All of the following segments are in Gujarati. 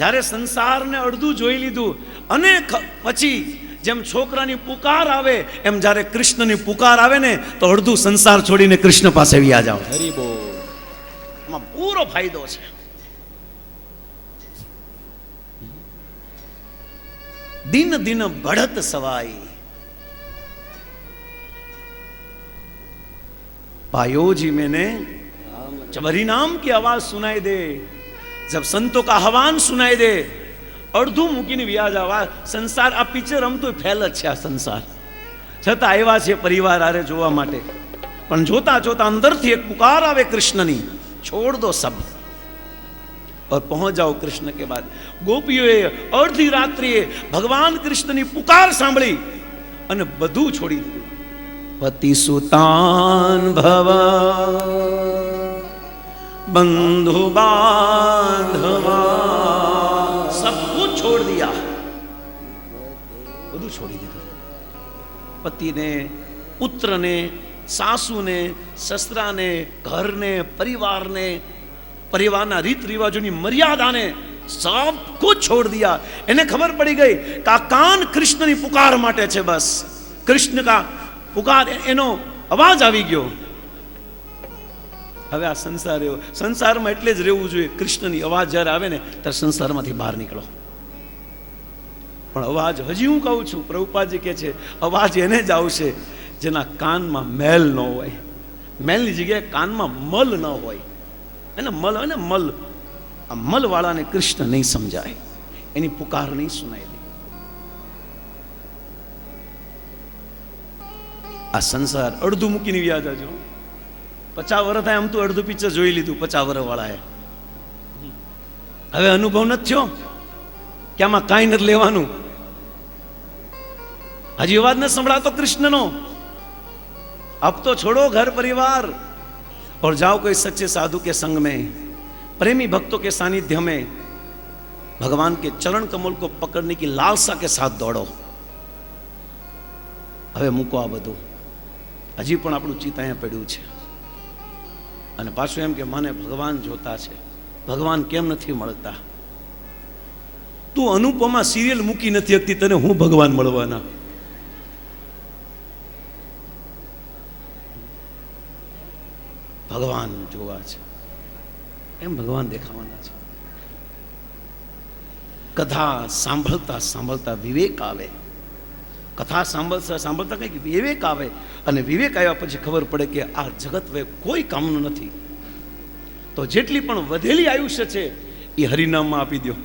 જ્યારે સંસારને અડધું જોઈ લીધું અને ખ- પછી જેમ છોકરાની પુકાર આવે એમ જ્યારે કૃષ્ણની પુકાર આવે ને તો અડધું સંસાર છોડીને કૃષ્ણ પાસે વ્યા જાઓ હરી બોલ એમાં પૂરો ફાયદો છે દિન દિન બઢત સવાઈ पायो जी मैंने जब हरि नाम की आवाज सुनाई दे जब संतों का आह्वान सुनाई दे અડધું મૂકીને વ્યાજ આવા સંસાર આ પિક્ચર આમ તો ફેલ જ છે આ સંસાર છતાં આવ્યા છે પરિવાર આરે જોવા માટે પણ જોતા જોતા અંદરથી એક પુકાર આવે કૃષ્ણની છોડ દો સબ और पहुंच जाओ कृष्ण के बाद ગોપીઓએ અડધી રાત્રિએ ભગવાન કૃષ્ણની પુકાર સાંભળી અને બધું છોડી દીધું પતિ સુતાન ભવ બાંધવા સબ કુછ છોડ દિયા બધું છોડી દીધું પતિને પુત્રને સાસુને સસરાને ઘરને પરિવારને પરિવારના રીત રિવાજોની મર્યાદાને સબ કુછ છોડ દિયા એને ખબર પડી ગઈ કે કાન કૃષ્ણની પુકાર માટે છે બસ કૃષ્ણ કા પુકાર એનો અવાજ આવી ગયો હવે આ સંસાર એવો સંસારમાં એટલે જ રહેવું જોઈએ. કૃષ્ણની અવાજ જ્યારે આવે ને, ત્યારે સંસારમાંથી બહાર નીકળો. પણ અવાજ હજી હું કહું છું પ્રભુપાજી કે છે, અવાજ એને જ આવશે જેના કાનમાં મેલ ન હોય. મેલની જગ્યાએ કાનમાં મલ ન હોય. એને મલ હોય ને મલ. આ મલવાળાને કૃષ્ણ નહીં સમજાય. એની પુકાર નહીં સુનાય આ સંસાર અડધું મૂકીને વ્યાજ આજો પચાસ વર્ષ થાય આમ તો અડધું પિક્ચર જોઈ લીધું પચાસ વર્ષ વાળાએ હવે અનુભવ નથી થયો કે આમાં કાંઈ નથી લેવાનું હજી અવાજ ન સંભળાતો કૃષ્ણનો अब तो छोड़ो घर परिवार और जाओ कोई सच्चे साधु के संग में प्रेमी भक्तों के सानिध्य में भगवान के चरण कमल को पकड़ने की लालसा के साथ दौड़ो હવે મૂકો આ બધું હજી પણ આપણું ચિત્ત અહીંયા પડ્યું છે અને પાછું એમ કે મને ભગવાન જોતા છે. ભગવાન કેમ નથી મળતા? તું અનુપમા સિરિયલ મૂકી નથી શકતી, તને હું ભગવાન મળવાના? ભગવાન જોવા છે. એમ ભગવાન દેખાવાના છે. કથા સાંભળતા સાંભળતા વિવેક આવે. કથા સાંભળતા સાંભળતા કંઈક વિવેક આવે અને વિવેક આવ્યા પછી ખબર પડે કે આ જગત કોઈ કામનું નથી. તો જેટલી પણ વધેલી આયુષ્ય છે, એ હરિનામમાં આપી દો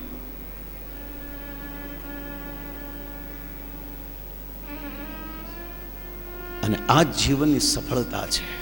અને આ જીવનની સફળતા છે.